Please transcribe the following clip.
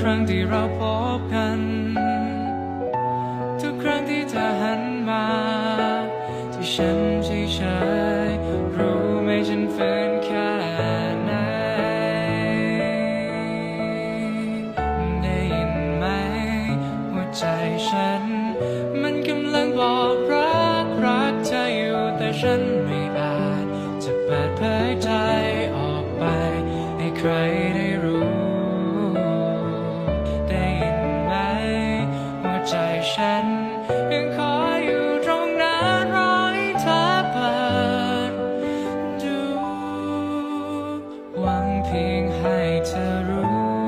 ครั้งที่เราพบกัน ทุกครั้งที่เธอหันมา ที่ฉันเฉยๆรู้ไหมฉันเฟ้นแค่ไหนได้ยินไหมหัวใจฉัน มันกำลังบอกรักรักเธออยู่แต่ฉันไม่อาจจะเปิดเผยใจออกไปให้ใครได้